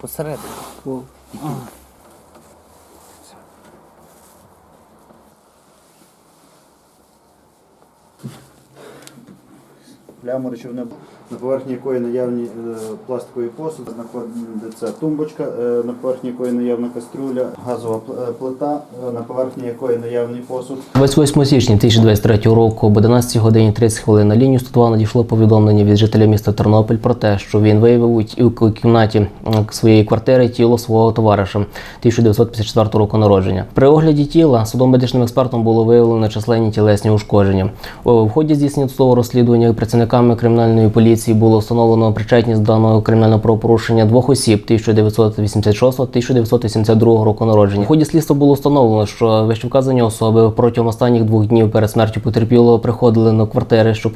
Посередині. О. Пляму речовини, на поверхні якої наявні е, пластикові посуд, знаходиться тумбочка, е, на поверхні якої наявна каструля, газова е, плита, на поверхні якої наявний посуд. 28 січня 2023 року об 11 годині 30 хвилин на лінію 102 надійшло повідомлення від жителя міста Тернопіль про те, що він виявив у кімнаті своєї квартири тіло свого товариша 1954 року народження. При огляді тіла судом-медичним експертом було виявлено численні тілесні ушкодження. У ході здійснення судового розслідування працівниками кримінальної поліції було встановлено причетність даного кримінального правопорушення двох осіб 1986-1982 року народження. В ході слідства було встановлено, що вищевказані особи протягом останніх двох днів перед смертю потерпілого приходили на квартири, що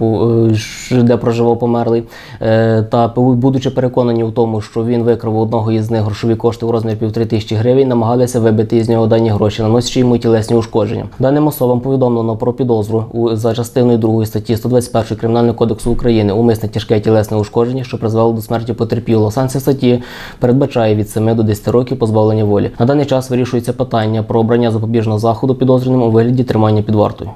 е, де проживав померлий, е, та будучи переконані в тому, що він викрав одного із них грошові кошти у розмірі півтори тисячі гривень, намагалися вибити із нього дані гроші, наносячи йому тілесні ушкодження. Даним особам повідомлено про підозру за частиною 2 статті 121 Кримінального кодексу України умисне тяжке тілесне ушкодження, що призвело до смерті потерпілого. Санкція статті передбачає від 7 до 10 років позбавлення волі. На даний час вирішується питання про обрання запобіжного заходу підозрюваним у вигляді тримання під вартою.